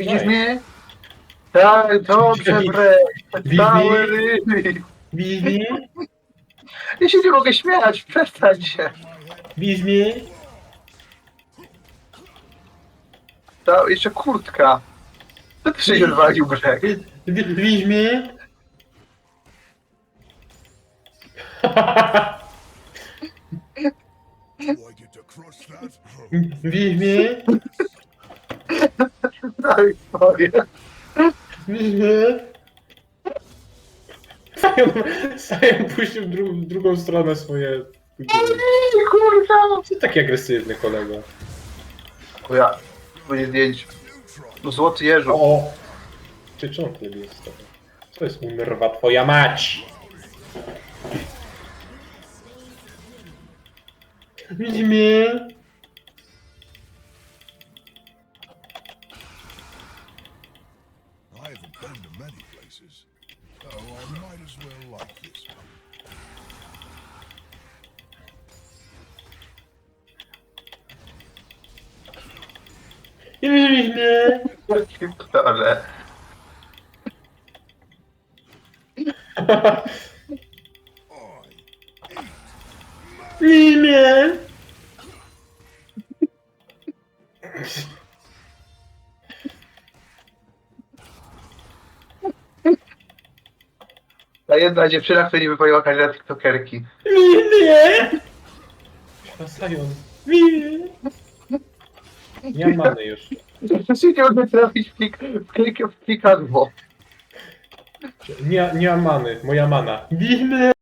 Widzisz mnie? Tak, dobrze, bre. Cały ryj. Widzisz mnie? Ja się nie mogę śmiać, przestań się. Widzisz mnie? Ta, jeszcze kurtka. Co ty się walił brzeg? Wi- Widzisz mnie? Widzisz mnie? Mnie? Sajon, Sajon puścił dru, w drugą stronę swoje... Kurwa. Co taki agresywny kolega? O ja, będzie zdjęć. No złoty jeżu. O! Ty czemu tyle jest tobą? To jest unerwa twoja mać! Widzi been to many places, so I might as well like this one. Widzi mnie? Ta jedna dziewczyna, która nie wypełniła kariery tiktokerki. Sajon. Widzi mnie? Nie mam many już. Przecież nie mogę trafić w, klik, w, klik, w klikadło. Nie, nie mam many. Moja mana. Mnie?